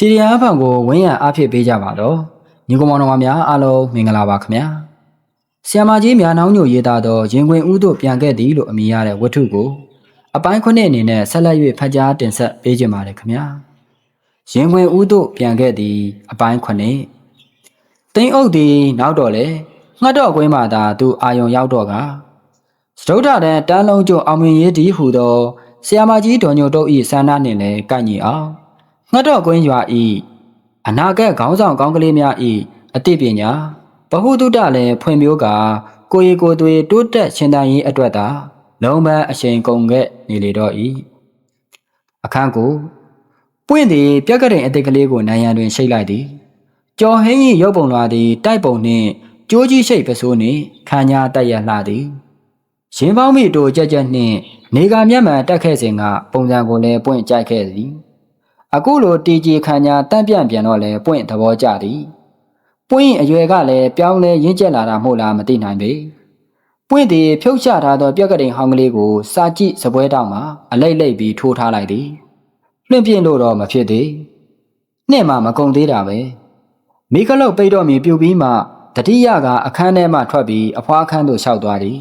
စီရီယာဖန်ကိုဝင်းရံအားဖြစ်ပေးကြပါတော့ညီကောင်မောင်တော်များအားလုံးမင်္ဂလာပါခင်ဗျာဆီယမကြီးမြာနှောင်းညိုရေးသားသောရင်ခွင်ဦးတို့ပြန်ခဲ့သည်လို့အမည်ရတဲ့ဝတ္ထုကိုအပိုင်းခုနှစ်အနေနဲ့ဆက်လက်၍ဖတ်ကြားတင်ဆက်ပေးကြပါရခင်ဗျာရင်ခွင်ဦးတို့ပြန်ခဲ့သည်အပိုင်းခုနှစ်တိန်အုပ်သည်နောက်တော့လေငှတ်တော့ကွင်းမှသာသူအာယုံရောက်တော့ကစတုဒ္ဓတန်တန်းလုံးကျုံအောင်မြင်ရေးတည်ဟူသောဆီယမကြီးဒေါ်ညိုတို့၏ဆန္ဒနှင့်လည်းကိုက်ညီအောင် ငှတ်တော့ကွင်းရွာ၏အနာဂတ်ခေါင်းဆောင်ကောင်းကလေးများ၏အသိပညာဗဟုသုတလည်းဖွံ့ဖြိုးကာကိုရီကိုသွေတိုးတက်ရှင်သန်ရေးအတွက်သာလုံးပန်းအရှိန်ကုန်ခဲ့နေလေတော့၏အခန်းကိုပွင့်သည်ပြက်ကရင်အတိတ်ကလေးကိုနိုင်ရန်တွင်ရှိတ်လိုက်သည်ကျော်ဟင်း၏ရုပ်ပုံလွာသည်တိုက်ပုံနှင့်ကြိုးကြီးရှိတ်ပစိုးနှင့်ခံညာတက်ရလှသည်ရင်ပေါင်းမိတို့ကြက်ကြက်နှင့်နေကမျက်မှန်တက်ခဲ့စဉ်ကပုံစံကိုလည်းပွင့်ကြိုက်ခဲ့သည် အခုလိုတီကြီးခံညာတန့်ပြန့်ပြန်တော့လဲပွင့်သဘောကျသည်ပွင့်အရွယ်ကလည်းပြောင်းလဲရင့်ကျက်လာတာမဟုတ်လားမသိနိုင်ပေပွင့်သည်ဖြုတ်ချထားသောပြက်ကလေးဟောင်းကလေးကိုစာကြည့်စပွဲတောင်မှာအလိမ့်လိမ့်ပြီးထိုးထားလိုက်သည်လွင့်ပြင်းလို့တော့မဖြစ်သေးနှစ်မှမကုံသေးတာပဲမိကလုတ်ပိတ်တော့မြည်ပြုတ်ပြီးမှတတိယကအခန်းထဲမှထွက်ပြီးအဖွားခန်းသို့လျှောက်သွားသည်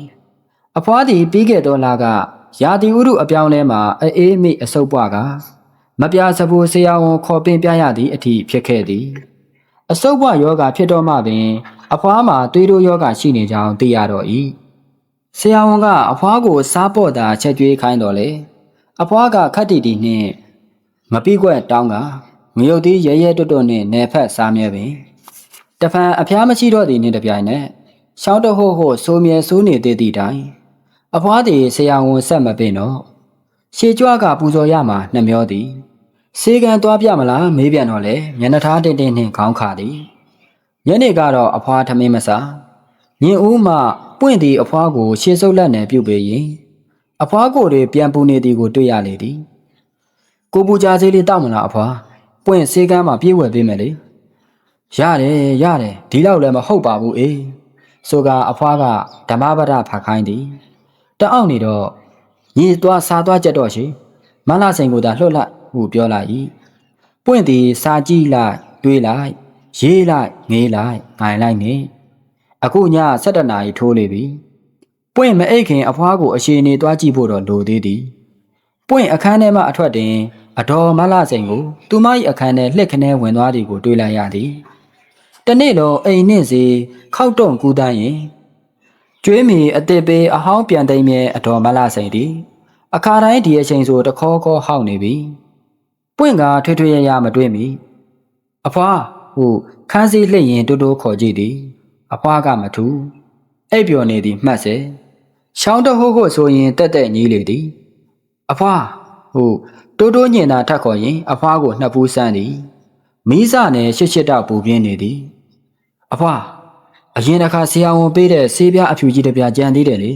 အဖွားသည်ပြီးခဲ့သောလကရာသီဥတုအပြောင်းလဲမှာအေးမိအဆုပ်ပွားက မပြစပူဆရာဝန်ခေါ်ပင်ပြရသည့်အထိဖြစ်ခဲ့သည်အဆုပ်ပွားယောဂဖြစ်တော့မှပင် အဖွားမှာသွေးတိုးယောဂရှိနေကြောင်းသိရတော့၏ဆရာဝန်ကအဖွားကိုစားပေါ့တာချက်ကျွေးခိုင်းတော်လေအဖွားကခက်တီတီနှင့်မပြီးကွက်တောင်းကငရုတ်သေးရဲရဲတွတ်တွတ်နှင့်နယ်ဖက်စားမြဲပင်တဖန်အဖျားမရှိတော့သည်နှင့်တပြိုင်နက်ရှောင်းတဟုတ်ဟုတ်ဆိုမြဲဆိုးနေသေးသည့်တိုင်အဖွားသည်ဆရာဝန်ဆက်မပင်တော့ ရှေကြွကပူဇော်ရမှာနှမျောသည်စေကံသွားပြမလားမေးပြန်တော့လေမျက်နှာထားတင်းတင်းနှင့်ခေါင်းခါသည်ညနေကတော့အဖွားထမင်းမစားညင်ဦးမှပွင့်သည်အဖွားကိုရှေးစုပ်လက်နယ်ပြုတ်ပေရင်အဖွားကိုယ်တွေပြန်ပူနေသည်ကိုတွေ့ရလေသည်ကိုပူကြစေးလေးတောက်မလားအဖွားပွင့်စေကံမှာပြေးဝယ်ပေးမယ်လေရတယ်ရတယ်ဒီလောက်လည်းမဟုတ်ပါဘူးအေးဆိုကအဖွားကဓမ္မပဒဖတ်ခိုင်းသည်တအောက်နေတော့ ညီသွားစားသွားကြက်တော့ရှိမလာစိန်ကိုသာလှုပ်လိုက်ဟုပြောလိုက်၏ပွင့်သည်စားကြည့်လိုက်တွေးလိုက်ရေးလိုက်ငေးလိုက်ငိုင်လိုက်နေအခုည7နာရီထိုးလေပြီပွင့်မအိတ်ခင်အဖွားကိုအရှိနေသွားကြည့်ဖို့တော့လိုသေးသည်ပွင့်အခန်းထဲမှအထွက်တင်အတော်မလာစိန်ကိုသူမ၏အခန်းထဲလှစ်ခနဲဝင်သွားသည်ကိုတွေးလိုက်ရသည်တနေ့လုံးအိမ်နှင့်စီခောက်တုံကူးတန်းရင် ကျွေးမီအစ်စ်ပေးအဟောင်းပြန်သိမ်းမြဲအတော်မလာစိန်သည်အခါတိုင်းဒီအချိန်ဆိုတခေါခေါဟောက်နေပြီပွင့်ကထွေးထွေးရရမတွေ့မီအဖွားဟုခန်းစည်းလှည့်ရင်တိုးတိုးခေါ်ကြည့်သည်အဖွားကမထူအိပ်ပျော်နေသည်မှတ်စေရှောင်းတဟုတ်ဟုတ်ဆိုရင်တက်တက်ညီးလေသည်အဖွားဟုတိုးတိုးညင်သာထက်ခေါ်ရင် အဖွားကိုနှစ်ဖူးဆန်းသည်မိစနဲ့ရှစ်ရှစ်တောက်ပူပြင်းနေသည်အဖွား အရင်တစ်ခါဆရာဝန်ပေးတဲ့ဆေးပြားအဖြူကြီးတစ်ပြားကြံသေးတယ်လေ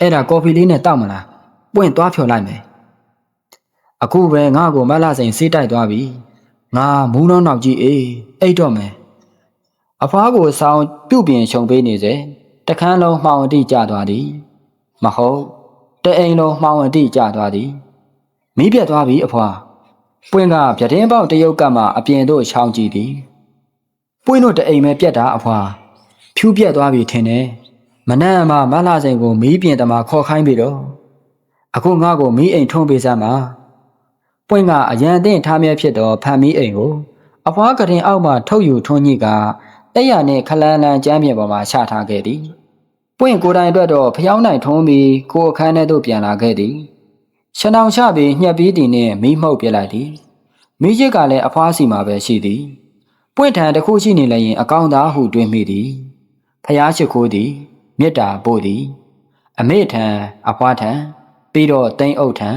အဲ့ဒါကော်ဖီလေးနဲ့တောက်မလားပွင့်သွားဖြော်လိုက်မယ်အခုပဲငါ့ကိုမလာစိန်ဆေးတိုက်သွားပြီငါမူးနှောင်းနောက်ကြီးအေးအိတ်တော့မယ်အဖွားကိုဆောင်းပြုတ်ပြင်ရှုံပေးနေစေတခန်းလုံးမှောင်အတိကျသွားသည် မဟုတ်တအိမ်လုံးမှောင်အတိကျသွားသည်မိပြတ်သွားပြီအဖွားပွင့်ကဗျတင်းပေါက်တရုတ်ကမှအပြင်သို့ချောင်းကြည့်သည်ပွင့်တို့တအိမ်ပဲပြက်တာအဖွား ဖြူပြက်သွားပြီထင်တယ်မနက်မှမလာစိန်ကိုမီးပြင်တမခေါ်ခိုင်းပြီတော့အခုငါ့ကိုမီးအိမ်ထုံးပေးစမ်းပါပွင့်ကအရန်အသင့်ထားမြဲဖြစ်တော့ဖန်မီးအိမ်ကိုအဖွားကရင်အောက်မှထုတ်ယူထွန်းညိကတက်ရနဲ့ခလန်းလန်းကျမ်းပြင်ပေါ်မှာချထားခဲ့သည်ပွင့်ကိုယ်တိုင်အတွက်တော့ဖျောင်းနိုင်ထုံးပြီးကိုအခန်းထဲသို့ပြန်လာခဲ့သည်ရှနောင်ချပြီးညှက်ပြီးတင်နဲ့မီးမှုတ်ပြလိုက်သည်မိချစ်ကလည်းအဖွားစီမှာပဲရှိသည်ပွင့်ထံတစ်ခုရှိနေလည်းရင်အကောင်းသားဟုတွေးမိသည် ဖျားရှိခိုးသည်မေတ္တာပို့သည် အမေထံအဖွားထံပြီးတော့တိန်အုပ်ထံ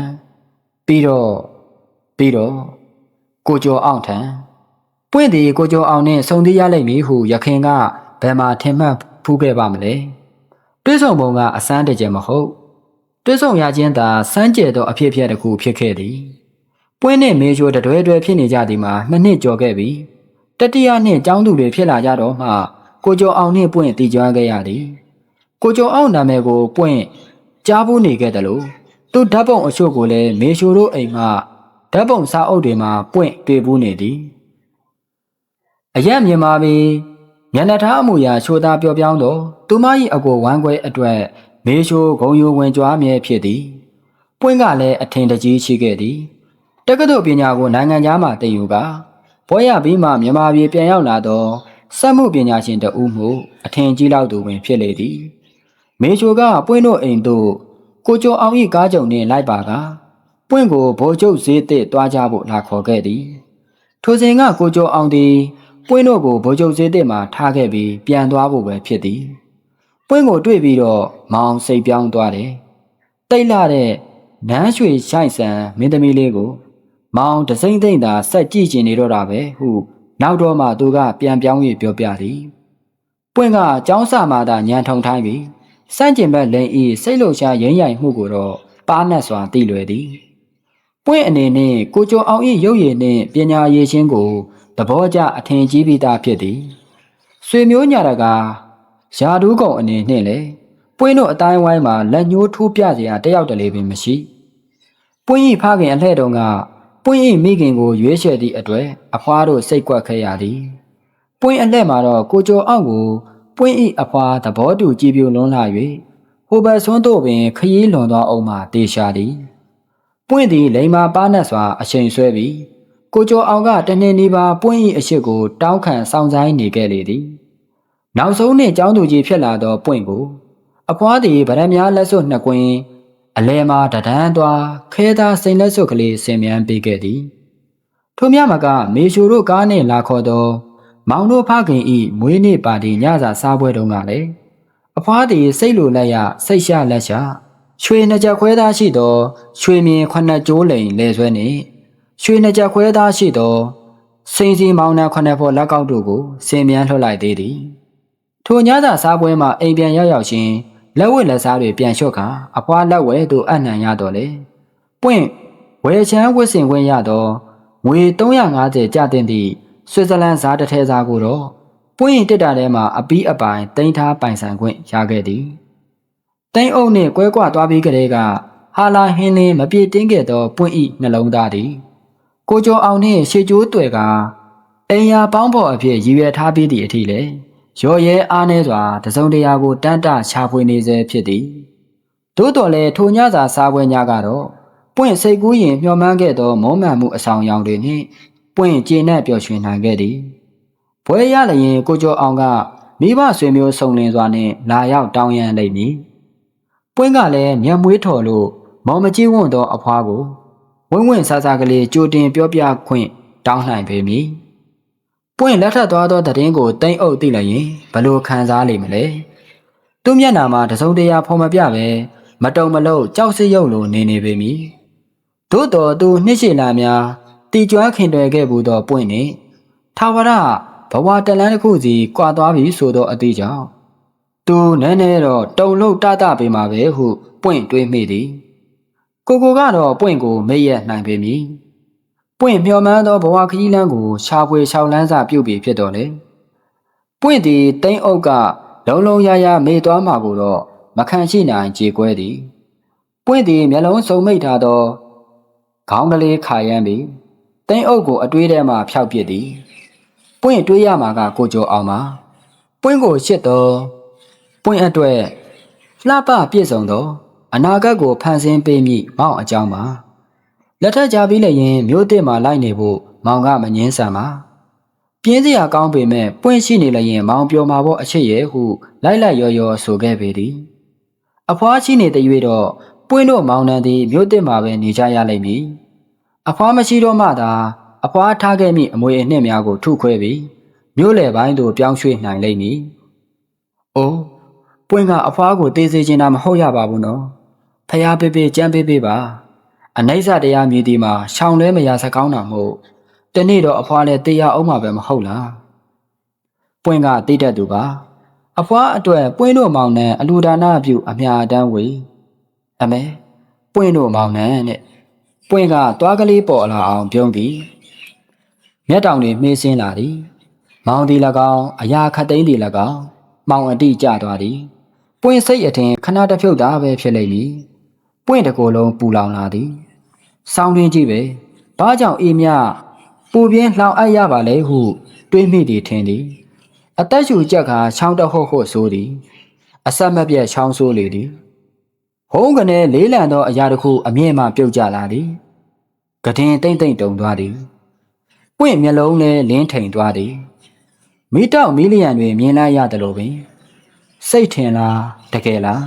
ပြီးတော့ပြီးတော့ကိုကျော်အောင်ထံပွင့်သည်ကိုကျော်အောင်နဲ့စုံသေးရလိမ့်မည်ဟုရခင်ကဘယ်မှာထင်မှတ်ဖူးခဲ့ပါမလဲတွေးဆောင်ပုံကအစမ်းတကြမဟုတ်တွေးဆောင်ရခြင်းသာစမ်းကြဲသောအဖြစ်အပျက်တစ်ခုဖြစ်ခဲ့သည်ပွင့်နဲ့မေချိုတတွဲတွဲဖြစ်နေကြသည်မှာနှစ်နှစ်ကျော်ခဲ့ပြီတတိယနှစ်ကျောင်းသူတွေဖြစ်လာကြတော့မှ ကိုကျော်အောင်နှင့်ပွင့်တည်ကြွခဲ့ရသည်ကိုကျော်အောင်နာမည်ကိုပွင့်ကြားဖို့နေခဲ့တယ်လို့သူဓာတ်ပုံအချို့ကိုလည်းမေချိုတို့အိမ်မှဓာတ်ပုံစာအုပ်တွေမှာပွင့်တွေ့ဘူးနေသည်အရက်မြင်ပါပြီညနေသားအမူအရာချိုသားပျော်ပြောင်းတော့သူမ၏အကိုဝမ်းခွဲအတွက်မေရှိုးဂုံယိုဝင်ကြွားမြဲဖြစ်သည်ပွင့်ကလည်းအထင်တကြီးရှိခဲ့သည်တက္ကသိုလ်ပညာကိုနိုင်ငံသားမှတည်ယူကဘွဲရပြီးမှမြန်မာပြည်ပြန်ရောက်လာတော့ စက်မှုပညာရှင်တဦးမှုအထင်ကြီးလောက်သူဝင်ဖြစ်လေသည်မေရှိုးကပွင့်တို့အိမ်သို့ကိုကျော်အောင်၏ကားကြုံနှင့်လိုက်ပါကပွင့်ကိုဗိုလ်ချုပ်ဈေးသစ်တွားကြဖို့လာခေါ်ခဲ့သည်ထိုစဉ်ကကိုကျော်အောင်သည်ပွင့်တို့ကိုဗိုလ်ချုပ်စေးတဲ့မှာထားခဲ့ပြီးပြန်သွားဖို့ပဲဖြစ်သည်ပွင့်ကိုတွေ့ပြီးတော့မောင်စိတ်ပြောင်းသွားတယ်တိတ်လာတဲ့နန်းရွှေရှိုက်ဆန်မင်းသမီးလေးကို မောင်တစိမ့်သိမ့်သာဆက်ကြည့်ကျင်နေတော့တာပဲဟု နောက်တော့မှသူကပြန်ပြောင်း၍ပြောပြသည်ပွင့်ကကျောင်းစာမှသာညံထုံထိုင်းပြီးစန့်ကျင်ဘက်လိန်ဤစိတ်လှုပ်ရှားရင်းရိုင်မှုကိုတော့ပါးနတ်စွာသိလွယ်သည်ပွင့်အနေနဲ့ကိုကျော်အောင်၏ရုပ်ရည်နှင့်ပညာရည်ချင်းကိုသဘောကျအထင်ကြီးပြီးသားဖြစ်သည်ဆွေမျိုးညာတကာယာဒူးကုံအနေနှင့်လည်းပွင့်တို့အတိုင်းဝိုင်းမှာလက်ညှိုးထိုးပြစရာတယောက်တလေပင်မရှိပွင့်၏ဖခင်အလှဲ့တုံက ပွင့်၏မိခင်ကိုရွေးချယ်သည့်အတွေ့အဖွားတို့စိတ်ကွက်ခဲ့ရသည်ပွင့်အလှဲ့မှာတော့ကိုကျော်အောင်ကိုပွင့်၏အဖွားသဘောတူကြည်ပြိုလွန်းလာ၍ဟိုဘက်ဆွန်းတို့ပင်ခရီးလွန်သွားအောင်မှတေရှာသည်ပွင့်သည်လိမ္မာပါနတ်စွာအချိန်ဆွဲပြီးကိုကျော်အောင်ကတနေ့နေပါပွင့်၏အရှိကိုတောင်းခံဆောင်ဆိုင်နေခဲ့လေသည်နောက်ဆုံးနှစ်ကျောင်းသူကြီးဖြစ်လာသောပွင့်ကိုအဖွားသည်ဗရမ ्या လက်စွပ်နှစ်ကွင်း အလဲမှာတဒန်းသွားခဲသားစိန်လက်စွပ်ကလေးဆင်မြန်းပေးခဲ့သည်ထိုမြမကမေရှူတို့ကားနှင့်လာခေါ်သောမောင်တို့ဖခင်ဤမွေးနေ့ပါတီညစာစားပွဲတုန်းကလည်းအဖွားသည်စိတ်လိုလက်ရစိတ်ရှလက်ရှရွှေနှစ်ကြက်ခွဲသားရှိသောရွှေမြင်ခုနှစ်ကျိုးလိန်လဲဆွဲနှင့်ရွှေနှစ်ကြက်ခွဲသားရှိသောစိန်စီမောင်နှံခုနှစ်ဖော်လက်ကောက်တို့ကိုဆင်မြန်းလွှတ်လိုက်သေးသည်ထိုညစာစားပွဲမှာအိမ်ပြန်ရောက်ရောက်ချင်း လက်ဝဲလက်စားတွေပြန်လျှော့ခါအဖွားလက်ဝဲသို့အနှံရတော့လေပွင့်ဝယ်ချမ်းဝစ်စင်ခွင့်ရသောငွေ350ကျတင်သည့်ဆွစ်ဇာလန်ဇာတစ်ထဲစားကိုတော့ပွင့်ရင်တစ်တာထဲမှာအပီးအပိုင်တင်ထားပိုင်ဆိုင်ခွင့်ရခဲ့သည်တိန်အုပ်နှင့်ကွဲကွာသွားပြီးကလေးကဟာလာဟင်းလင်းမပြေတင်းခဲ့သောပွင့်ဤနှလုံးသားသည်ကိုကျော်အောင်နှင့်ရှေကျိုးတွေ့ကအိမ်ယာပေါင်းဖော်အဖြစ်ရည်ရွယ်ထားပြီးသည့်အထိလေ ရော်ရဲအားနှဲစွာတစုံတရာကိုတန်းတချဖွေနေစေဖြစ်သည်သို့တော်လည်းထိုညစာစားပွဲညကတော့ပွင့်စိတ်ကူးရင်မျှော်မှန်းခဲ့သောမောမှန်မှုအဆောင်ရောင်တွေနှင့်ပွင့်ကျေနပ်ပျော်ရွှင်နိုင်ခဲ့သည်ဘွဲရလျင်ကိုကျော်အောင်ကမိဘဆွေမျိုးစုံလင်စွာနှင့်လာရောက်တောင်းရန်လိမ့်မည်ပွင့်ကလည်းမျက်မွေးထော်လို့မော်မကြီးဝွန့်သောအဖွားကိုဝင်းဝင်းဆာဆာကလေးကြိုတင်ပြောပြခွင့်တောင်းနိုင်ပေမည် ပွင့်လက်ထပ်သွားသောတည်င်းကိုတိမ့်အုပ်သိလိုက်ရင်ဘလို့ခံစားလိမ့်မလဲသူ့မျက်နှာမှာတစုံတရာဖော်မပြပဲမတုံမလုံးကြောက်စရုပ်လိုနေနေပေမည်သို့တော်သူနှစ်ရှိလာများတီကျွမ်းခင်တွယ်ခဲ့ဘူးသောပွင့်နှင့်ထာဝရဘဝတလန်းတစ်ခုစီကွာသွားပြီဆိုသောအသေးကြောင့်သူနည်းနည်းတော့တုံလို့တတပေမှာပဲဟုပွင့်တွေးမိသည်ကိုကိုကတော့ပွင့်ကိုမေ့ရနိုင်ပေမည် ပွင့်မျော်မှန်းသောဘဝခရီးလမ်းကိုရှားပွေရှောင်းလန်းစာပြုတ်ပြီးဖြစ်တော်လေပွင့်သည်တိမ့်အုပ်ကလုံလုံရရမေ့သွားမှာကိုတော့မခံရှိနိုင်ကြေကွဲသည်ပွင့်သည်မျက်လုံးစုံမိတ်ထားသောခေါင်းကလေးခါရမ်းပြီးတိမ့်အုပ်ကိုအတွေးထဲမှဖျောက်ပစ်သည်ပွင့်တွေးရမှာကကိုကျော်အောင်ပါပွင့်ကိုရှစ်တော်ပွင့်အတွက်လှပပြည့်စုံသောအနာဂတ်ကိုဖန်ဆင်းပေးမိမောင်အကြောင်းပါ လက်ထက်ကြပြီးလည်းရင်မျိုးတစ်မှာလိုက်နေဖို့မောင်ကမငင်းဆန်ပါပြင်းစရာကောင်းပေမဲ့ပွင့်ရှိနေလည်းရင်မောင်ပြောမှာပေါ့အချစ်ရဲ့ဟုလိုက်လိုက်ရော်ရော်ဆိုခဲ့ပေသည်အဖွားရှိနေတဲ့၍တော့ပွင့်တို့မောင်နှံသည်မြို့တစ်မှာပဲနေကြရလိမ့်မည်အဖွားမရှိတော့မှသာအဖွားထားခဲ့မိအမွေအနှစ်များကိုထုခွဲပြီးမြို့လယ်ပိုင်းသို့ပြောင်းရွှေ့နိုင်လိမ့်မည်။အိုးပွင့်ကအဖွားကိုတေးစေချင်တာမဟုတ်ရပါဘူးနော်။ဖျားပေးပေးကြမ်းပေးပေးပါ။ အနိစ္စတရားမြည်ဒီမှာရှောင်လဲမရစကောင်းတာမဟုတ်။တနေ့တော့အဖွားလည်းတေးရအောင်မှာပဲမဟုတ်လား။ပွင့်ကတိတ်တတ်သူပါ။အဖွားအတွက်ပွင့်တို့မောင်နှံအလူဒါနပြုအမြာတမ်းဝေအမဲပွင့်တို့မောင်နှံတဲ့ပွင့်ကသွားကလေးပေါ်လာအောင်ပြုံးပြီးမျက်တောင်တွေမှေးစင်းလာသည်မောင်ဒီ၎င်းအရာခတ်သိမ်းဒီ၎င်းမောင်အတိကျသွားသည်ပွင့်စိတ်အထင်ခဏတစ်ဖြုတ်သားပဲဖြစ်လိမ့်မည်ပွင့်တကိုယ်လုံးပူလောင်လာသည် စောင်းတွင်ကြည့်ပဲဘာကြောင့်အေးမြပူပြင်းလှောင်အပ်ရပါလဲဟု တွေးမိသည်ထင်သည်အသက်ရှူကြက်ခါချောင်းတဟုတ်ဟုတ်ဆိုသည်အဆက်မပြတ်ချောင်းဆိုးလေသည်ဟုံးကနေလေးလံသောအရာတစ်ခုအမြင့်မှပြုတ်ကျလာသည်ကဒင်တိမ့်တိမ့်တုံသွားသည်ပွင့်မျက်လုံးလည်းလင်းထိန်သွားသည်မိတောက်မီလီယံတွင်မြင်လိုက်ရတယ်လို့ပင် စိတ်ထင်လားတကယ်လား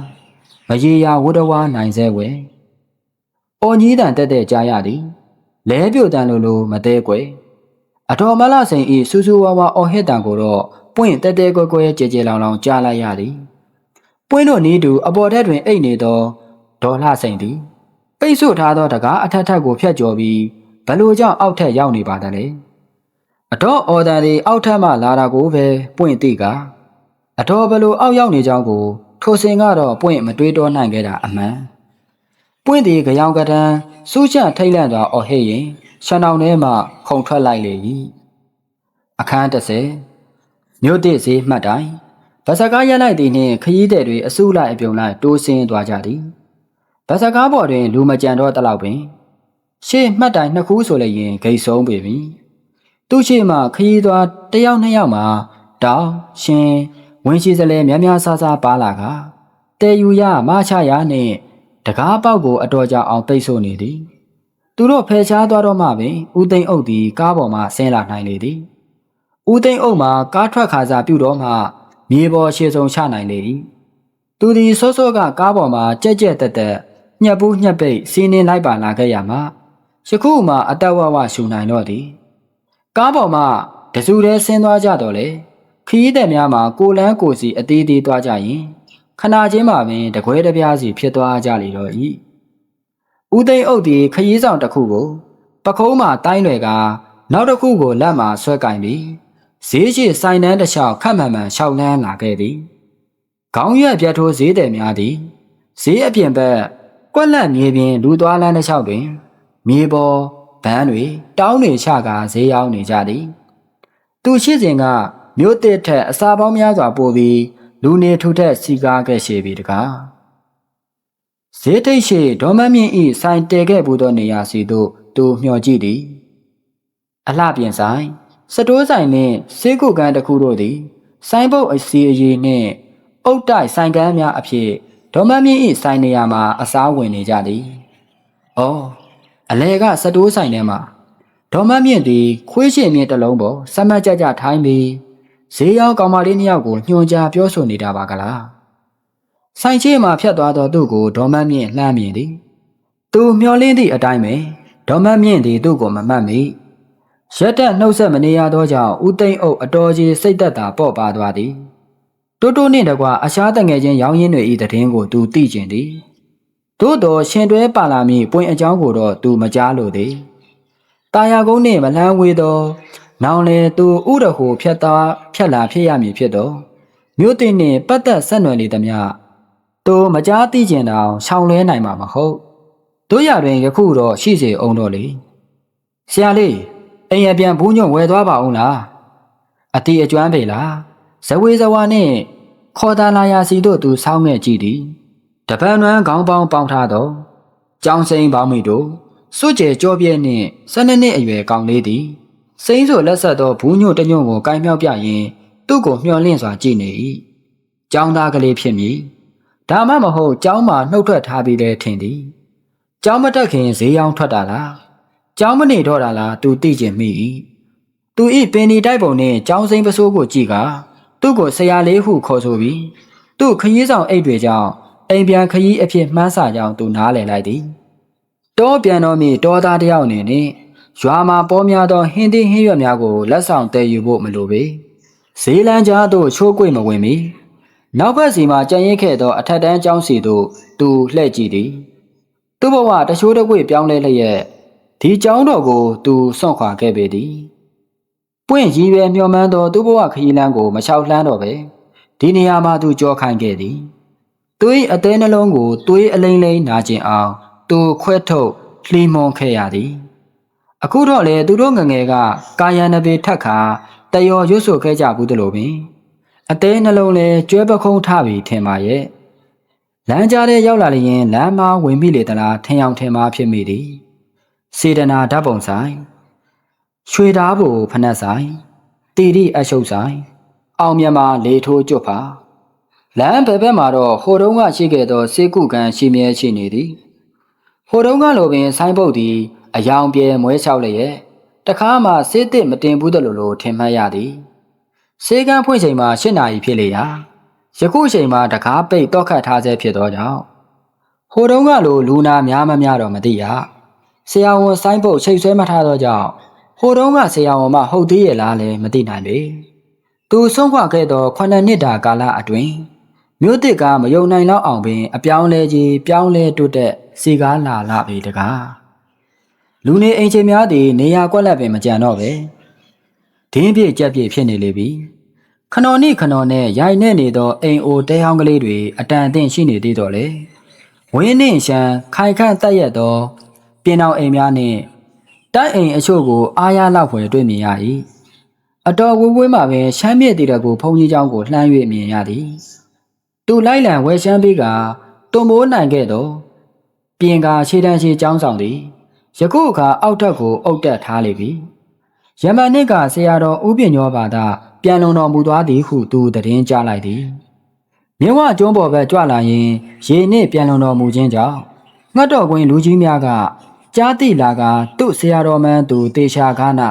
မရေရာဝဒဝါနိုင်စဲွယ် အော်ကြီးတန်တက်တဲ့ကြားရသည်လဲပြိုတန်လိုလိုမသေးကွယ်အတော်မလစိန်ဤစူးစူးဝါးဝါအော်ဟစ်တန်ကိုတော့ပွင့်တဲတဲကွယ်ကွယ်ကြဲကြဲလောင်လောင်ကြားလိုက်ရသည်ပွင့်တို့နီးတူအပေါ်ထက်တွင်အိတ်နေသောဒေါ်လှစိန်သည်ပိတ်ဆို့ထားသောတကားအထက်ထက်ကိုဖျက်ကျော်ပြီးဘလို့ကြောင့်အောက်ထက်ရောက်နေပါသလဲအတော်အော်တန်သည်အောက်ထက်မှလာတာကိုပဲပွင့်သိကအတော်ဘလို့အောက်ရောက်နေကြောင်းကိုထိုစင်ကတော့ပွင့်မတွေးတောနိုင်ခဲ့တာအမှန် ပွင့်သည်ကြောင်ကတန်းစူးချထိတ်လန့်စွာအော်ဟစ်ရင်ရှန်အောင်ထဲမှခုန်ထွက်လိုက်လေ၏အခန်း30မြို့တစ်ဈေးမှတ်တိုင်းဗစကားရလိုက်သည်နှင့်ခရီးသည်တွေအစုလိုက်အပြုံလိုက်တိုးဆင်းသွားကြသည်ဗစကားပေါ်တွင် လူမကြံတော့တလောက်ပင်ရှေ့မှတ်တိုင်နှစ်ခုဆိုလည်းရင်ဂိတ်ဆုံးပေပြီသူ့ရှေ့မှာခရီးသွားတယောက်နှစ်ယောက်မှာတောင်းရှင်ဝင်ရှိစလဲများများဆားဆားပါလာကတဲယူရမချရနှင့် တကားပေါက်ကိုအတော်ကြာအောင်ပိတ်ဆို့နေသည်သူတို့ဖယ်ရှားသွားတော့မှပင်ဦးသိန်းအုပ်သည်ကားပေါ်မှဆင်းလာနိုင်လေသည်ဦးသိန်းအုပ်မှာကားထွက်ခါစားပြုတ်တော့မှမြေပေါ်ရှေဆုံချနိုင်လေ၏သူသည်စောစောကကားပေါ်မှာကြက်ကြက်တက်တက်ညှက်ပူးညှက်ပိတ်စီးနှင်းလိုက်ပါလာခဲ့ရမှာယခုမှအတက်ဝဝရှူနိုင်တော့သည်ကားပေါ်မှာတစုတည်းဆင်းသွားကြတော့လေခီးတဲ့များမှာကိုလန်းကိုစီအသေးသေးသွားကြရင် ခနာချင်းမှာပင်တကွဲတပြားစီဖြစ်သွားကြလေတော့၏ဦးသိန်းအုပ်သည်ခရီးဆောင်တစ်ခုကိုပခုံးမှတိုင်းလွယ်ကနောက်တစ်ခုကိုလက်မှဆွဲကင်ပြီးဈေးရှိဆိုင်တန်းတစ်လျှောက်ခက်မှန်မှန်ရှောက်လန်းလာခဲ့သည်ခေါင်းရွက်ပြတ်ထိုးဈေးတယ်များသည်ဈေးအပြင်ဘက်ကွက်လက်မြေပြင်လူသွားလန်းတစ်လျှောက်တွင် မြေပေါ်ဗန်းတွေတောင်းတွေချကာဈေးရောက်နေကြသည် သူရှိစဉ်ကမြို့တစ်ထက်အစာပေါင်းများစွာပိုပြီး လူနေထူထက်စီကားခဲ့ရှိပြီတကားဈေးတိတ်ရှိဒေါ်မမြင့်ဤဆိုင်တဲခဲ့ဘူးသောနေရာစီသို့သူမျှော်ကြည့်သည်အလှပြင်ဆိုင်စတိုးဆိုင်နှင့်ဆေးကုကန်းတစ်ခုတို့သည် ဆိုင်ဘုတ်အစီအရီနှင့်အုတ်တိုက်ဆိုင်ကန်းများအဖြစ်ဒေါ်မမြင့်ဤဆိုင်နေရာမှာအစားဝင်နေကြသည်။အော်အလဲကစတိုးဆိုင်ထဲမှာဒေါ်မမြင့်သည်ခွေးရှင်မြင့်တစ်လုံးပေါ်စမတ်ကြကြထိုင်းပြီး ဈေးရောက်ကောင်မလေးနှစ်ယောက်ကိုညွှန်ကြားပြောဆိုနေတာပါကလားဆိုင်ချေမှာဖြတ်သွားသောသူ့ကိုဒေါ်မမြင့်လှမ်းမြင်သည်သူမျောလင်းသည့်အတိုင်းပဲဒေါ်မမြင့်သည်သူ့ကိုမမှတ်မိရက်တက်နှုတ်ဆက်မနေရသောကြောင့်ဦးသိန်းအုပ်အတော်ကြီးစိတ်သက်သာပေါ့ပါသွားသည်တိုးတိုးနှင့်တကွာအရှားတငယ်ချင်းရောင်းရင်းတွေဤတည်င်းကိုသူသိကျင်သည်သို့တော်ရှင်တွဲပါလာမည့်ပွင့်အကြောင်းကိုတော့သူမကြားလိုသည်တာယာကုန်းနှင့်မလန်းဝေသော နောင်လေသူဥရဟုဖြတ်သားဖြတ်လာဖြစ်ရမည်ဖြစ်တော့မြို့တင်နှင့်ပတ်သက်ဆက်နွယ်နေသမျှသူမကြားသိကျင်တောင်ရှောင်လဲနိုင်မှာမဟုတ်တို့ရတွင်ယခုတော့ရှိစေအောင်တော့လေဆရာလေးအိမ်ရပြန်ဘူးညွန့်ဝယ်သွားပါအောင်လားအတီအကျွမ်းပေလားဇဝေဇဝါနှင့်ခေါ်တာလာယာစီတို့သူဆောင်းခဲ့ကြည့်သည်တပန်နွမ်းခေါင်းပေါင်းပေါင်းထားသောကြောင်စိန်ပေါင်းမိတို့စွကြဲကြောပြဲနှင့်၁၂နှစ်အရွယ်ကောင်လေးသည် စိမ့်ဆိုလက်ဆက်သောဘူးညွန့်တညွန့်ကိုကိုင်းမြောက်ပြရင်သူ့ကိုမျှော်လင့်စွာကြည့်နေ၏။ကျောင်းသားကလေးဖြစ်မည်။ဒါမှမဟုတ်ကျောင်းမှာနှုတ်ထွက်ထားပြီးလဲထင်သည်။ကျောင်းမတက်ခင်ဈေးရောင်းထွက်တာလား။ကျောင်းမနေတော့တာလားသူသိကျင်မိ၏။သူဤပင်ဒီတိုက်ပုံနှင့်ကျောင်းစိမ့်ပစိုးကိုကြည့်ကသူ့ကိုဆရာလေးဟုခေါ်ဆိုပြီးသူ့ခရီးဆောင်အိတ်တွေကြောင့်အိမ်ပြန်ခရီးအဖြစ်မှန်းစာကြောင်းသူနားလည်လိုက်သည်။တောပြန်တော်မီတောသားတယောက်အနေနဲ့ ရွာမှာပေါ်များသောဟင်းသီးဟင်းရွက်များကိုလက်ဆောင်တည်ယူဖို့မလိုပေဈေးလန်းကြားသို့ချိုးကွေ့မဝင်မီနောက်ဘက်စီမှာကြံရိပ်ခဲ့သောအထက်တန်းကျောင်းစီသို့သူလှည့်ကြည့်သည်သူ့ဘဝတချိုးတကွေ့ပြောင်းလဲလျက်ဒီကျောင်းတော်ကိုသူစွန့်ခွာခဲ့ပေသည်ပွင့်ရည်ပဲမျှော်မှန်းသောသူ့ဘဝခရီးလမ်းကိုမလျှောက်လှမ်းတော့ပဲဒီနေရာမှာသူကြောခိုင်းခဲ့သည်သူ၏အသေးနှလုံးကိုသွေးအလိမ့်လိမ့်နာကျင်အောင်သူခွဲထုတ်လှီးမွန်ခဲ့ရသည် အခုတော့လေသူတို့ငငယ်ကကာယံနဘေထက်ခါတယောရွတ်ဆိုခဲ့ကြဘူးတလို့ပင်အသေးနှလုံးလဲကျွဲပခုံးထပြီထင်ပါရဲ့လမ်းကြားထဲရောက်လာလျင်လမ်းမဝင်မိလေသလားထင်အောင်ထင်မှာဖြစ်မိသည်စေတနာဓာတ်ပုံဆိုင်ရွှေဓာဘူဖနက်ဆိုင်တီရီအရှုပ်ဆိုင်အောင်မြန်မာလေထိုးကျွတ်ပါလမ်းဘက်ဘက်မှာတော့ဟိုတုန်းကရှိခဲ့သောစေကုကန်ရှိမြဲရှိနေသည်ဟိုတုန်းကလိုပင်ဆိုင်းပုတ်သည် အယောင်ပြဲမွဲလျှောက်လျက်တခါမှစေးတစ်မတင်ဘူးတလို့လိုထင်မှတ်ရသည်စေကန်းဖွင့်ချိန်မှာ၈နာရီဖြစ်လေရာယခုချိန်မှာတကားပိတ်တော့ခတ်ထားဆဲဖြစ်သောကြောင့်ဟိုတုန်းကလိုလူနာများမများတော့မသိရဆရာဝန်ဆိုင်းပုတ်ချိတ်ဆွဲမထားသောကြောင့်ဟိုတုန်းကဆရာဝန်မဟုတ်သေးရဲ့လားလည်းမသိနိုင်ပေသူဆုံးခွခဲ့သော9နှစ်တာကာလအတွင်းမြို့တစ်ကမယုံနိုင်တော့အောင်ပင်အပြောင်းလဲကြီးပြောင်းလဲတိုးတက်စီကားလာလာပေတကား လူနေအိမ်ချင်းများသည်နေရာကွက်လက်ပင်မကြံတော့ပဲဒင်းပြည့်ကြက်ပြည့်ဖြစ်နေလေပြီခနော်နိခနော်နဲ့ရိုင်နေနေသောအိမ်အိုတဲဟောင်းကလေးတွေအတန်အသင့်ရှိနေသေးတော့လေဝင်းနှင့်ရှမ်းခိုင်ခန့်တက်ရက်သောပြင်အောင်အိမ်များနှင့်တိုက်အိမ်အချို့ကိုအားရလောက်ဖွယ်တွေ့မြင်ရ၏အတော်ဝဝွေးမှပဲရှမ်းမြစ်တည်တဲ့ကိုဖုန်ကြီးเจ้าကိုလှမ်း၍မြင်ရသည်သူလိုက်လံဝဲရှမ်းပေးကတွန်မိုးနိုင်ခဲ့သောပြင်ကာခြေတန်းရှိကျောင်းဆောင်သည် ယခုအခါအောက်ထက်ကိုအုတ်တက်ထားလေပြီယမန်နှစ်ကဆရာတော်ဥပညောဘာသာပြန်လုံတော်မူသွားသည်ဟုသူတည်င်းကြားလိုက်သည်မြင်းဝကျွန်းပေါ်ဘက်ကြွလာရင်ရေနှင့်ပြန်လုံတော်မူခြင်းကြောင့်ငှတ်တော်ကွင်းလူကြီးများကကြားသိလာကသူ့ဆရာတော်မန်းသူတေချာခါနာ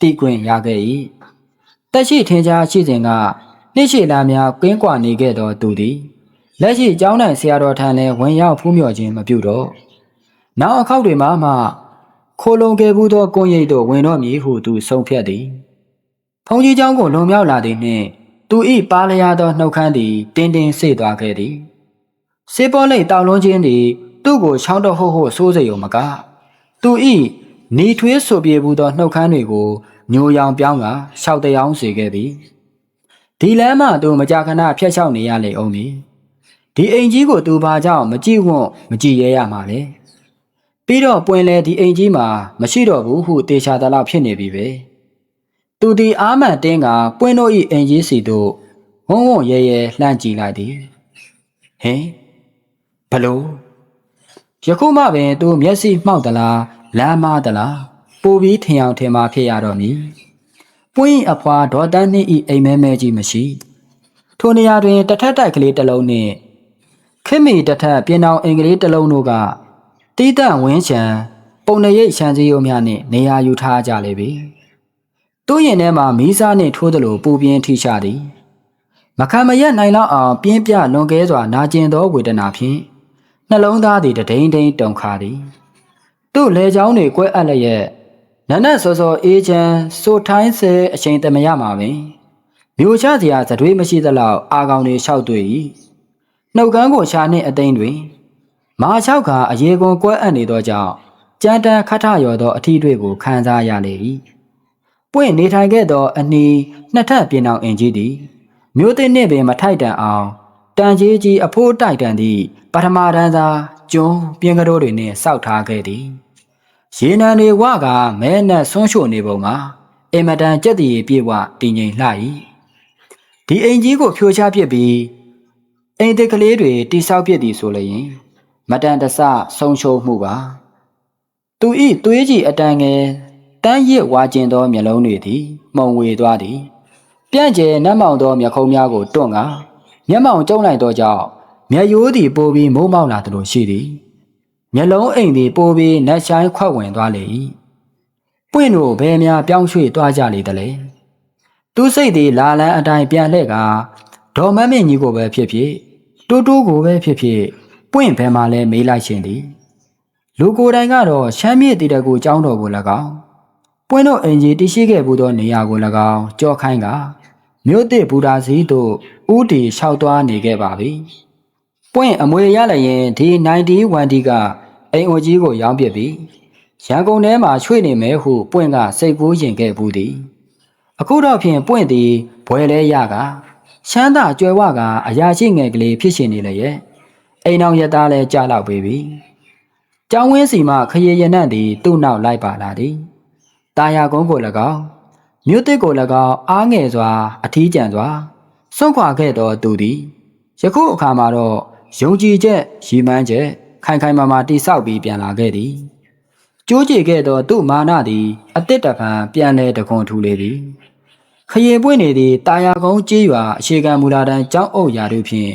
တိကွင်ရခဲ့၏တက်ရှိထင်ရှားရှိစဉ်ကနှစ်ရှိလာများကင်းကွာနေခဲ့သောသူသည်လက်ရှိကျောင်းနိုင်ဆရာတော်ထံလည်းဝင်ရောက်ဖူးမြော်ခြင်းမပြုတော့ နောက်အခောက်တွေမှာမှခိုလုံခဲ့ဘူးသောကွန်ရိပ်တို့ဝင်တော့မည်ဟုသူဆုံးဖြတ်သည်ဖုန်ကြီးเจ้าကိုလုံမြောက်လာသည်နှင့်သူ၏ပါလျာသောနှုတ်ခမ်းသည်တင်းတင်းဆိတ်သွားခဲ့သည်စေပေါ်လိတ်တောင်လုံးချင်းသည်သူ့ကိုချောင်းတော့ဟုတ်ဟုတ်ဆိုးစေုံမကသူ၏နေထွေးဆိုပြေဘူးသောနှုတ်ခမ်းတွေကိုညိုရောင်ပြောင်းကရှောက်တရားစေခဲ့သည်ဒီလမ်းမှသူမကြာခဏဖျက်ချောက်နေရလေအောင်မည်ဒီအိမ်ကြီးကိုသူဘာကြောင့်မကြည့်ဝွန့်မကြည့်ရဲရမှာလဲ ပြီးတော့ပွင့်လဲဒီအိမ်ကြီးမှာမရှိတော့ဘူးဟုတေချာတလောက်ဖြစ်နေပြီပဲသူဒီအာမန်တင်းကပွင့်တို့ဤအိမ်ကြီးစီတို့ဝုံဝုံရဲရဲလှမ်းကြည့်လိုက်သည်ဟင်ဘလို့ယခုမှပင်သူမျက်စိမှောက်သလားလမ်းမသလားပိုပြီးထင်အောင်ထင်မှာဖြစ်ရတော့မည်ပွင့်အဖွာဒေါ်တန်းနှင့်ဤအိမ်မဲမဲကြီးမရှိထိုနေရာတွင်တထက်တိုက်ကလေးတစ်လုံးနှင့်ခင်မီတထက်ပြင်အောင်အင်္ဂလိပ်တစ်လုံးတို့က တီးတန့်ဝင်းချံပုံနရိပ်ရှမ်းစည်းရုံများနှင့်နေရာယူထားကြလေပြီသူ့ရင်ထဲမှာမီးစားနှင့်ထိုးသလိုပူပြင်းထိချသည်မခံမရက်နိုင်လောက်အောင်ပြင်းပြလွန်ကဲစွာနာကျင်သောဝေဒနာဖြင့်နှလုံးသားသည်တဒိန်ဒိန်တုန်ခါသည်သူ့လေချောင်းတွေကွဲအပ်လျက်နနက်စောစောအေးချမ်းစိုးထိုင်းဆဲအချိန်တမရမှာပင်မြို့ချစရာသတွေးမရှိသလောက်အာကောင်တွေလျှောက်တွေ့၏နှုတ်ကန်းကိုရှာနှင့်အသိန်းတွင် မာချောက်ကအရေကွန်ကွဲအပ်နေသောကြောင့်ကြမ်းတမ်းခတ်ထရော်သောအထီးတွေကိုခံစားရလေ၏ပွင့်နေထိုင်ခဲ့သောအနီးနှစ်ထပ်ပြင်အောင်အင်ကြီးသည်မြို့သိနှင့်ပင်မထိုက်တန်အောင်တန်ကြီးကြီးအဖိုးတိုက်တန်သည့်ပထမတန်းသာကျွန်းပြင်းကလေးတွေနှင့်စောက်ထားခဲ့သည်ရေနံတွေဝကမဲနဲ့ဆွန်းရှို့နေပုံမှာအင်မတန်ကြက်တည်ပြေဝတည်ငြိမ်လှ၏ဒီအိမ်ကြီးကိုဖြိုချပစ်ပြီးအိမ်တစ်ကလေးတွေတိဆောက်ပစ်သည်ဆိုလျင် မတန်တဆဆုံးရှုံးမှုပါသူဤသွေးကြည်အတန်ငယ်တန်းရစ်ဝါကျင်သောမျက်လုံးတွေသည်မှုံဝေသွားသည်ပြန့်ကျဲနတ်မောင်သောမျက်ခုံးများကိုတွန့်ကမျက်မှောင်ကျုံလိုက်သောကြောင့်မျက်ရိုးသည်ပိုပြီးမိုးမောက်လာသလိုရှိသည်မျက်လုံးအိမ်သည်ပိုပြီးနတ်ဆိုင်ခွက်ဝင်သွားလေ၏ပွင့်တို့ဘယ်များပြောင်းရွှေ့သွားကြလေသလဲသူစိတ်သည်လာလန်းအတိုင်းပြန်လှည့်ကဒေါ်မမင်းကြီးကိုပဲဖြစ်ဖြစ်တိုးတိုးကိုပဲဖြစ်ဖြစ် ပွင့်ဘယ်မှာလဲမေးလိုက်ရှင်သည်လူကိုယ်တိုင်ကတော့ရှမ်းမြေတည်တဲ့ကိုကျောင်းတော်ကို၎င်းပွင့်တို့အင်ဂျီတရှိခဲ့ဘူးသောနေရာကို၎င်းကြောခိုင်းကမြို့တစ်ဘူတာစီတို့ဥတီလျှောက်သွားနေခဲ့ပါပြီပွင့်အမွေရလျင်ဒီ91ဒီကအိမ်အိုကြီးကိုရောင်းပစ်ပြီးရန်ကုန်ထဲမှာရွှေ့နေမယ်ဟုပွင့်ကစိတ်ကူးရင်ခဲ့ဘူးသည်အခုတော့ဖြင့်ပွင့်သည်ဘွယ်လဲရကရှမ်းသာကြွယ်ဝကအရာရှိငယ်ကလေးဖြစ်ရှင်နေလေရဲ့ အိမ်အောင်ရသားလဲကြားလောက်ပေပြီ။ကျောင်းဝင်းစီမှခရီးရနံ့သည်သူ့နောက်လိုက်ပါလာသည်။တာယာကုန်းကို၎င်းမြို့တစ်ကို၎င်းအားငယ်စွာ အထီးကျန်စွာစွန့်ခွာခဲ့သောသူသည်ယခုအခါမှာတော့ယုံကြည်ချက်ရည်မှန်းချက်ခိုင်ခိုင်မာမာတိဆောက်ပြီးပြန်လာခဲ့သည်။ကြိုးကြည်ခဲ့သောသူ့မာနသည်အတစ်တပံပြန်လဲတခွန်ထူလေသည်ခရီပွင့်နေသည့်တာယာကုန်းကျေးရွာအခြေခံမူလာတန်းကျောင်းအုပ်ရာတို့ဖြင့်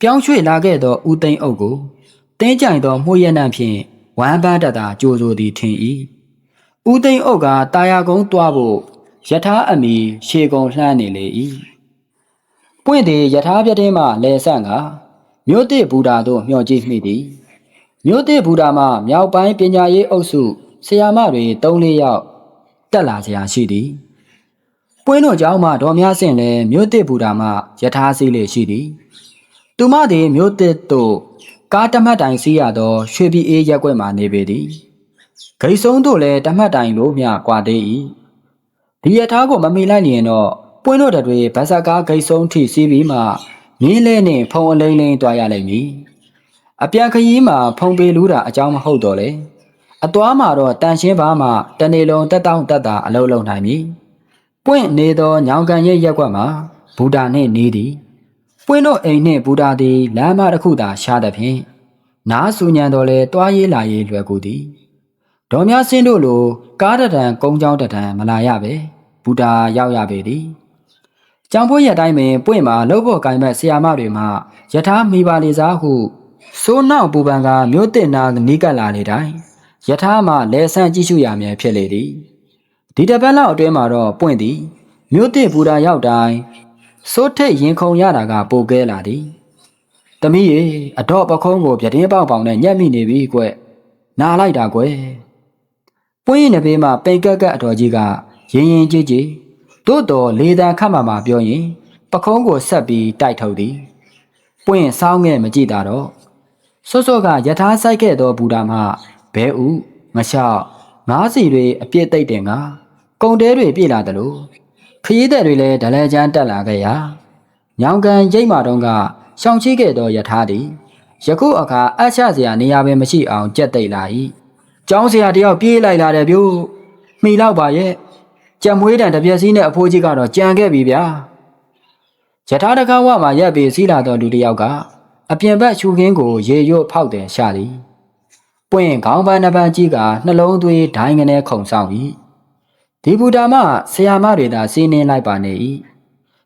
ပြောင်းရွှေ့လာခဲ့သောဦးသိန်းအုပ်ကိုတင်းကြိုင်သောမှုရနံဖြင့်ဝမ်းပန်းတတာကြိုးဆိုသည်ထင်၏ဦးသိန်းအုပ်ကတာယာကုန်းတွားဖို့ယထာအမီရှေကုံလှမ်းနေလေ၏ပွင့်သည်ယထာပြတင်းမှလဲဆန့်ကမြို့တိဘူတာသို့မျှော်ကြည့်မိသည်မြို့တိဘူတာမှမြောက်ပိုင်းပညာရေးအုပ်စုဆရာမတွေ၃-၄ယောက်တက်လာကြရှိသည် ပွင့်တို့เจ้าမှဒေါ်များဆင့်လည်းမြို့တစ်ဘူတာမှယထာစီးလေရှိသည် သူမသည်မြို့တစ်သို့ကားတမတ်တိုင်စီးရသောရွှေပြည်အေးရက်ွက်မှနေပေသည်ဂိတ်ဆုံးတို့လည်းတမတ်တိုင်လို့မျှကွာသေး၏ဒီယထာကိုမမီလိုက်ရင်တော့ပွင့်တို့တွေဗတ်စကားဂိတ်ဆုံးထိစီးပြီးမှမြင်းလဲနှင့်ဖုံအလိမ့်လိမ့်တွားရလိမ့်မည်အပြန်ခရီးမှာဖုံပေလူးတာအကြောင်းမဟုတ်တော့လေအသွားမှာတော့တန်ရှင်းပါမှတနေ့လုံးတက်တောင့်တက်တာအလုပ်လုပ်နိုင်မည်ပွင့်နေသောညောင်ကန်ရဲ့ရက်ကွက်မှာဘူတာနှင့်နေသည် ပွင့်တို့အိမ်နှင့်ဘူတာသည်လမ်းမတစ်ခုသာရှားသဖြင့်နားဆူညံတော်လဲတွားရေးလာရေးလွယ်ကူသည်ဒေါ်များစင်းတို့လိုကားတတံကုန်းချောင်းတတံမလာရပဲဘူတာရောက်ရပေသည်ကြောင်ဖိုးရက်တိုင်းပင်ပွင့်မှာလှုပ်ဖို့ကိုင်မဲ့ဆရာမတွေမှယထာမိပါလေစားဟုစိုးနောက်ပူပန်ကမြို့တင်နာနီးကပ်လာနေတိုင်းယထာမှလဲဆန်းကြည့်ရှုရမည်ဖြစ်လေသည်ဒီတပတ်လောက်အတွင်းမှာတော့ပွင့်သည်မြို့တစ်ဘူတာရောက်တိုင်း စိုးထိတ်ရင်ခုန်ရတာကပိုကဲလာသည်တမီးရေအတော့ပခုံးကိုပြတင်းပေါက်ပေါက်နဲ့ညက်မိနေပြီကွနာလိုက်တာကွယ်ပွင့်ရင်တစ်ပေးမှာပိန်ကက်ကက်အတော်ကြီးကရင်ရင်ကြည်ကြည်သို့တော်လေတံခတ်မှမှာပြောရင် ပခုံးကိုဆက်ပြီးတိုက်ထုတ်သည်ပွင့်ဆောင်းငဲ့မကြည့်တာတော့စောစောကယထာဆိုင်ခဲ့သောဘူတာမှဘဲဥငရှောက်ငါးစီတွေအပြစ်သိမ့်တင်က ကုံတဲတွေပြေလာတယ်လို့ ခရီးသည်တွေလည်းဒလဲချမ်းတက်လာခဲ့ရာညောင်ကန်ရိတ်မာတုံးကရှောင်ချိခဲ့သောယထာသည်ယခုအခါအချစရာနေရာပဲမရှိအောင်ကြက်သိမ့်လာ၏ကျောင်းစရာတယောက်ပြေးလိုက်လာတယ်ဗျို့မိလောက်ပါရဲ့ကြံမွေးတံတပြက်စီးနဲ့အဖိုးကြီးကတော့ကြံခဲ့ပြီဗျာယထာတကားဝမှာရက်ပြီးစီးလာသောလူတစ်ယောက်ကအပြင်ဘက်ရှူခင်းကိုရေရွတ်ဖောက်တယ်ရှာသည်ပွင့်ခေါင်းပန်းနှစ်ပန်းကြီးကနှလုံးသွေးဒိုင်းကနေခုန်ဆောင်၏ ဒီဘူတာမဆရာမတွေသာစီးနှင်းလိုက်ပါနေ၏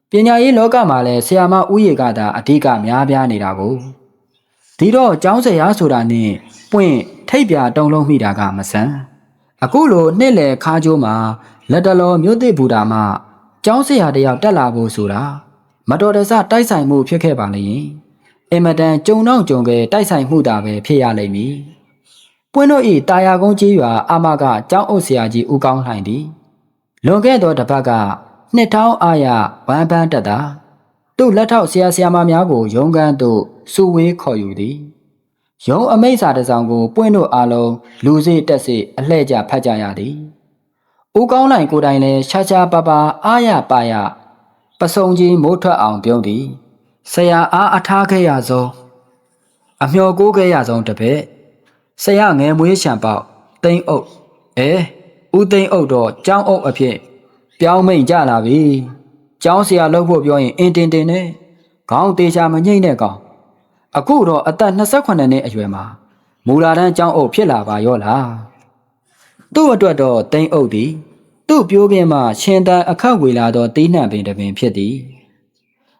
ပညာရေးလောကမှာလည်းဆရာမဥယေကသာအဓိကများပြားနေတာကိုဒီတော့ကျောင်းဆရာဆိုတာနဲ့ပွင့်ထိပ်ပြတုံလုံးမိတာကမဆန်းအခုလိုနှစ်လေခါကျိုးမှာလက်တလောမြို့သစ်ဘူတာမှကျောင်းဆရာတယောက်တက်လာဖို့ဆိုတာမတော်တဆတိုက်ဆိုင်မှုဖြစ်ခဲ့ပါလေရင်အင်မတန်ကြုံတော့ကြုံခဲ့တိုက်ဆိုင်မှုတာပဲဖြစ်ရလိမ့်မည်ပွင့်တို့ဤတာယာကုန်းကြီးရွာအာမကကျောင်းအုပ်ဆရာကြီးဦးကောင်းလှိုင်သည် လွန်ခဲ့သောတစ်ပတ်ကနှစ်ထောင်းအားရဝမ်းပန်းတက်တာသူ့လက်ထောက်ဆရာဆရာမများကိုရုံးခန်းသို့စုဝေးခေါ်ယူသည်ရုံးအမိတ်စာတစ်စောင်ကိုပွင့်တို့အားလုံးလူစိတက်စိအလှဲ့ကြဖတ်ကြရသည်ဦးကောင်းနိုင်ကိုတိုင်လည်းရှားရှားပါပါအားရပါရပစုံကြီးမိုးထွက်အောင်ပြုံးသည်ဆရာအားအထားခဲ့ရဆုံးအမျော်ကိုးခဲ့ရဆုံးတပည့်ဆရာငယ်မွေးရှံပေါက်တိမ့်အုပ်အဲ ဦးသိမ့်အုပ်တော့ကျောင်းအုပ်အဖြစ်ပြောင်းမိန်ကြလာပြီကျောင်းဆရာလုပ်ဖို့ပြောရင်အင်တင်တင်နဲ့ခေါင်းတေချာမငိမ့်တဲ့ကောင်အခုတော့အသက်28နှစ်အရွယ်မှာမူလာတန်းကျောင်းအုပ်ဖြစ်လာပါရောလားသူ့အတွက်တော့တိမ့်အုပ်သည်သူ့ပြိုးပင်မှရှင်တန်အခက်ဝေလာသောတီးနှံပင်တစ်ပင်ဖြစ်သည်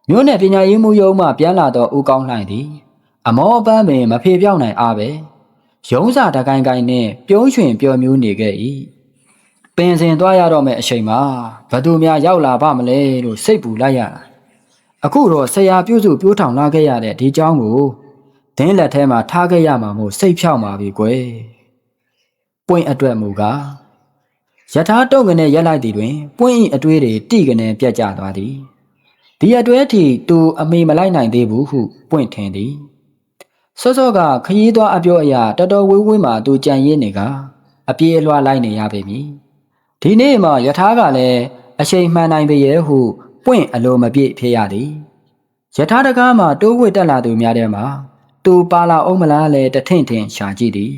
မြို့နယ်ပညာရေးမှုရုံးမှပြန်လာသောဦးကောင်းလှိုင်သည် အမောပန်းပင်မဖေပြောင်းနိုင်အားပဲရုံးစာတကိုင်းကိုင်းနဲ့ပြုံးရွှင်ပျော်မြူးနေခဲ့၏ ပင်စင်သွားရတော့မယ့်အချိန်မှာဘသူများရောက်လာပါမလဲလို့စိတ်ပူလိုက်ရတာအခုတော့ဆရာပြုစုပြိုးထောင်လာခဲ့ရတဲ့ဒီเจ้าကိုဒင်းလက်ထဲမှာထားခဲ့ရမှာမို့စိတ်ဖြောက်မှာပြီကွယ်ပွင့်အတွက်မူကားယထာတုံကနေရက်လိုက်သည်တွင် ပွင့်ဤအတွေးတွေတိကနေပြတ်ကျသွားသည်ဒီအတွဲထီသူအမေမလိုက်နိုင်သေးဘူးဟုပွင့်ထင်သည်စောစောကခရီးသွားအပြောအရာတော်တော်ဝေးဝေးမှသူကြံရင်းနေကအပြေးအလွှားလိုက်နေရပေမည် ဒီနေ့မှယထာကလည်းအချိန်မှန်နိုင်ပေရဲ့ဟုပွင့်အလိုမပြည့်ဖြစ်ရသည်ယထာတကားမှတိုးဝှက်တက်လာသူများထဲမှာသူပါလာအောင်မလားလဲတထင့်ထင်ရှာကြည့်သည်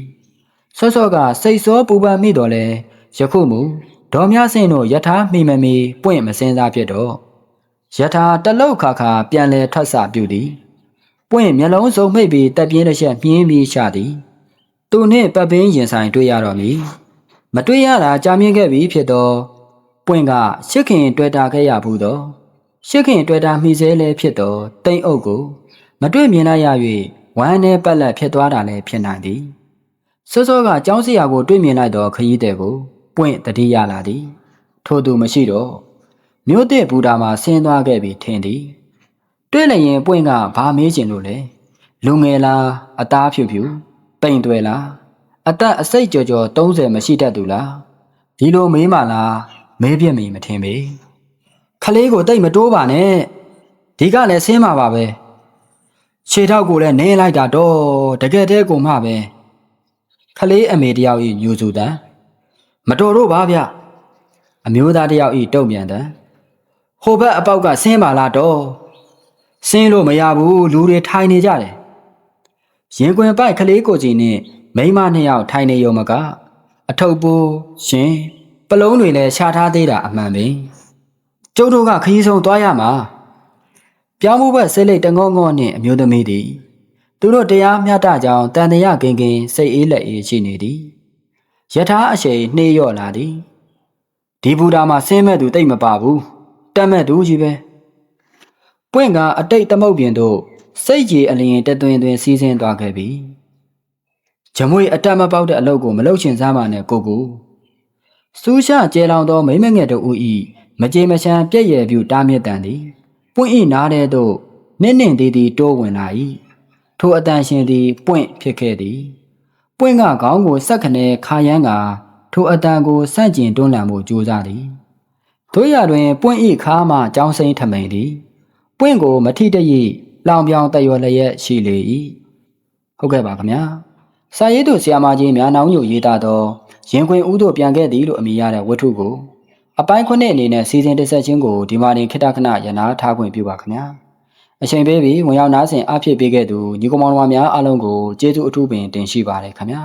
စောစောကစိတ်စောပူပန်မိတော်လဲယခုမူဒေါ်မြဆင်းတို့ယထာမိမမီပွင့်မစင်းစားဖြစ်တော့ယထာတလုတ်ခါခါပြန်လဲထွက်ဆပြုသည်ပွင့်မျက်လုံးစုံမိတ်ပြီးတက်ပြင်းတစ်ချက်မြင်းပြီးရှာသည် သူနှင့်ပတ်ပင်းရင်ဆိုင်တွေ့ရတော့မည် မတွေ့ရတာကြာမြင့်ခဲ့ပြီဖြစ်တော့ပွင့်ကရှစ်ခင်တွေ့တာခဲ့ရဘူးတော့ရှစ်ခင်တွေ့တာမိစဲလဲဖြစ်တော့တိမ်အုပ်ကိုမတွေ့မြင်လိုက်ရ၍ဝမ်းနဲ့ပက်လက်ဖြစ်သွားတာလည်းဖြစ်နိုင်သည်စောစောကကျောင်းစရာကိုတွေ့မြင်လိုက်တော့ခရီးတဲ့ကိုပွင့်တတိရလာသည် ထို့သူမရှိတော့မြို့တဲ့ဘူတာမှာဆင်းသွားခဲ့ပြီးထင်သည်တွေ့လိုက်ရင်ပွင့်ကဘာမေးချင်လို့လဲလူငယ်လားအသားဖြူဖြူပိန်တွေလား အသက်အစိတ်ကြော်ကြော်30မရှိတတ်သူလားဒီလိုမေးမှလားမေးပြမိမထင်ပေခလေးကိုတိတ်မတိုးပါနဲ့ဒီကလည်းဆင်းမှာပါပဲခြေထောက်ကိုလည်းနင်းလိုက်တာတော့တကယ်တည်းကိုမှပဲခလေးအမေတယောက်ဤညူစုတန်မတော်တော့ပါဗျအမျိုးသားတယောက်ဤတုံ့ပြန်တန်ဟိုဘက်အပေါက်ကဆင်းပါလားတော့ဆင်းလို့မရဘူးလူတွေထိုင်နေကြတယ်ရင်ခွင်ပိုက်ကလေးကိုကြီးနဲ့ မိန်းမနှစ်ယောက်ထိုင်နေရုံမကအထုပ်ပိုးရှင်ပလုံးတွေလည်းရှာထားသေးတာအမှန်ပဲကျုပ်တို့ကခရီးဆုံးသွားရမှာပြောင်းမှုဘက်စိတ်လိတ်တငေါငေါနဲ့အမျိုးသမီးသည်သူတို့တရားမျှတကြောင်းတန်တရာကင်ကင်စိတ်အေးလက်အေးရှိနေသည်ယထာအရှိန်နှေးရော့လာသည်ဒီဘူတာမှာဆင်းမဲ့သူတိတ်မပါဘူးတက်မဲ့သူကြီးပဲပွင့်ကအတိတ်သမုတ်ပြင်တို့စိတ်ကြီးအလျင်တသွင်သွင်စီးဆင်းသွားခဲ့ပြီ ဂျမွေအတက်မပေါက်တဲ့အလုပ်ကိုမလုပ်ချင်စားမှနဲ့ကိုကိုစူးရှကျဲလောင်သောမိမငယ်တို့ဦးဤမကြေမချမ်းပြည့်ရပြူတားမြစ်တန်သည်ပွင့်ဤနားတဲ့သို့နင့်နင့်သေးသေးတိုးဝင်လာ၏ထိုအတန်ရှင်သည်ပွင့်ဖြစ်ခဲ့သည်ပွင့်ကခေါင်းကိုဆက်ခနဲခါရမ်းကထိုအတန်ကိုစန့်ကျင်တွန်းလှန်မှုကြိုးစားသည်တို့ရတွင် ပွင့်ဤခါမှကြောင်းစိမ့်ထမိန်သည်ပွင့်ကိုမထိတရိလောင်ပြောင်တရွယ်လျက်ရှိလေ၏ဟုတ်ကဲ့ပါခင်ဗျာ စာရေးသူဆီယာမကြီးများနောင်ညိုရေးသားသောရင်ခွင်ဦးတို့ပြန်ခဲ့သည်လို့အမည်ရတဲ့ဝတ္ထုကိုအပိုင်းခွနဲ့အနေနဲ့စီစဉ်တက်ဆက်ခြင်းကိုဒီမာတင်ခိတခဏရနာထားခွင့်ပြုပါခင်ဗျာအချိန်ပေးပြီးဝင်ရောက်နားဆင်အဖြစ်ပေးခဲ့သူညီကောင်မောင်များအားလုံးကိုကျေးဇူးအထူးပင်တင်ရှိပါတယ်ခင်ဗျာ